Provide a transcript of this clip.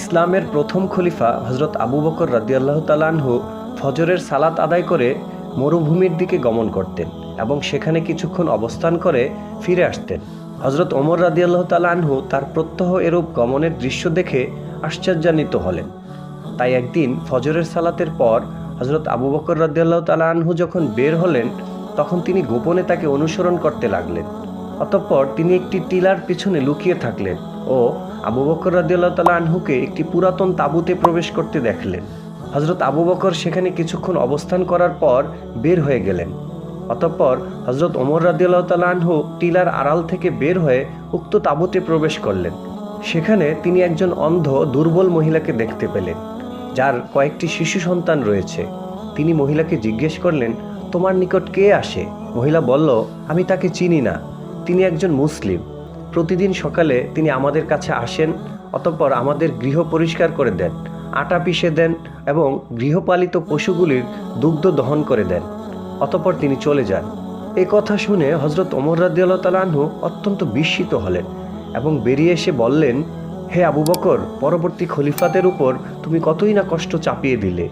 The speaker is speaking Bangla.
ইসলামের প্রথম খলিফা হজরত আবু বকর রাদিয়াল্লাহ তালানহু ফজরের সালাত আদায় করে মরুভূমির দিকে গমন করতেন এবং সেখানে কিছুক্ষণ অবস্থান করে ফিরে আসতেন। হজরত ওমর রাদিয়াল্লাহ তালানহু তার প্রত্যহ এরূপ গমনের দৃশ্য দেখে আশ্চর্যান্বিত হলেন। তাই একদিন ফজরের সালাতের পর হজরত আবু বকর রাদিয়াল্লাহ তালানহু যখন বের হলেন, তখন তিনি গোপনে তাকে অনুসরণ করতে লাগলেন। অতঃপর তিনি একটি টিলার পিছনে লুকিয়ে থাকলেন ও আবু বকর রাদিয়াল্লাহ তালা আনহুকে একটি পুরাতন তাঁবুতে প্রবেশ করতে দেখলেন। হজরত আবু বকর সেখানে কিছুক্ষণ অবস্থান করার পর বের হয়ে গেলেন। অতঃপর হজরত ওমর রাদিয়াল্লাহ তালা আনহু টিলার আড়াল থেকে বের হয়ে উক্ত তাঁবুতে প্রবেশ করলেন। সেখানে তিনি একজন অন্ধ, দুর্বল মহিলাকে দেখতে পেলেন, যার কয়েকটি শিশু সন্তান রয়েছে। তিনি মহিলাকে জিজ্ঞেস করলেন, তোমার নিকট কে আসে? মহিলা বলল, আমি তাকে চিনি না। তিনি একজন মুসলিম। প্রতিদিন সকালে তিনি আমাদের কাছে আসেন, অতঃপর আমাদের গৃহ পরিষ্কার করে দেন, আটা পিষে দেন এবং গৃহপালিত পশুগুলির দুগ্ধ দহন করে দেন, অতঃপর তিনি চলে যান। এই কথা শুনে হজরত ওমর রাদিয়াল্লাহ অত্যন্ত বিস্মিত হলেন এবং বেরিয়ে এসে বললেন, হে আবু বকর, পরবর্তী খলিফাদের উপর তুমি কতই না কষ্ট চাপিয়ে দিলে?